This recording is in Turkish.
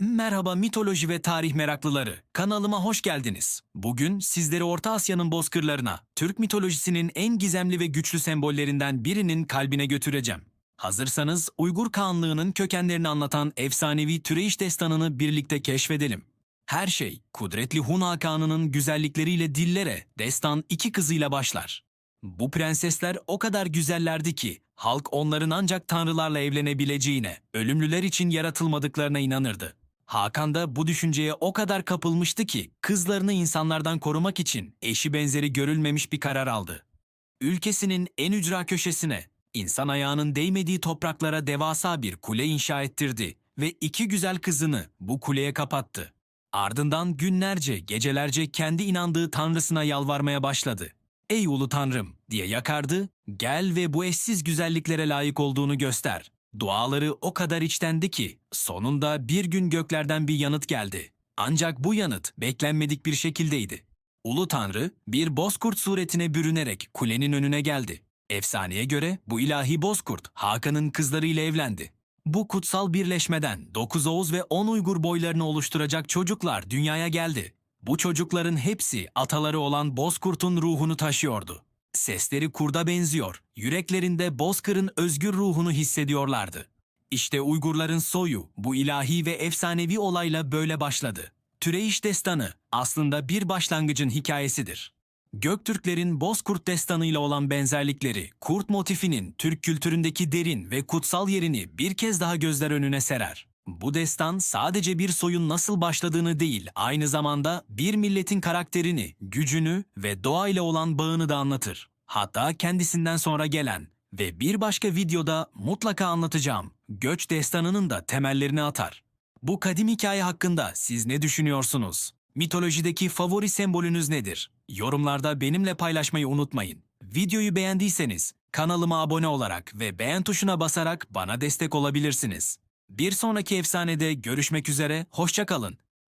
Merhaba mitoloji ve tarih meraklıları. Kanalıma hoş geldiniz. Bugün sizleri Orta Asya'nın bozkırlarına, Türk mitolojisinin en gizemli ve güçlü sembollerinden birinin kalbine götüreceğim. Hazırsanız Uygur Kağanlığı'nın kökenlerini anlatan efsanevi Türeyiş destanını birlikte keşfedelim. Her şey kudretli Hun Hakanı'nın güzellikleriyle dillere, destan iki kızıyla başlar. Bu prensesler o kadar güzellerdi ki halk onların ancak tanrılarla evlenebileceğine, ölümlüler için yaratılmadıklarına inanırdı. Hakan da bu düşünceye o kadar kapılmıştı ki kızlarını insanlardan korumak için eşi benzeri görülmemiş bir karar aldı. Ülkesinin en ücra köşesine, insan ayağının değmediği topraklara devasa bir kule inşa ettirdi ve iki güzel kızını bu kuleye kapattı. Ardından günlerce, gecelerce kendi inandığı tanrısına yalvarmaya başladı. Ey ulu tanrım diye yakardı, gel ve bu eşsiz güzelliklere layık olduğunu göster. Duaları o kadar içtendi ki sonunda bir gün göklerden bir yanıt geldi. Ancak bu yanıt beklenmedik bir şekildeydi. Ulu Tanrı bir bozkurt suretine bürünerek kulenin önüne geldi. Efsaneye göre bu ilahi bozkurt Hakan'ın kızlarıyla evlendi. Bu kutsal birleşmeden 9 Oğuz ve 10 Uygur boylarını oluşturacak çocuklar dünyaya geldi. Bu çocukların hepsi ataları olan Bozkurt'un ruhunu taşıyordu. Sesleri kurda benziyor, yüreklerinde Bozkır'ın özgür ruhunu hissediyorlardı. İşte Uygurların soyu bu ilahi ve efsanevi olayla böyle başladı. Türeyiş destanı aslında bir başlangıcın hikayesidir. Göktürklerin Bozkurt destanıyla olan benzerlikleri, kurt motifinin Türk kültüründeki derin ve kutsal yerini bir kez daha gözler önüne serer. Bu destan sadece bir soyun nasıl başladığını değil, aynı zamanda bir milletin karakterini, gücünü ve doğayla olan bağını da anlatır. Hatta kendisinden sonra gelen ve bir başka videoda mutlaka anlatacağım göç destanının da temellerini atar. Bu kadim hikaye hakkında siz ne düşünüyorsunuz? Mitolojideki favori sembolünüz nedir? Yorumlarda benimle paylaşmayı unutmayın. Videoyu beğendiyseniz kanalıma abone olarak ve beğen tuşuna basarak bana destek olabilirsiniz. Bir sonraki efsanede görüşmek üzere, hoşça kalın.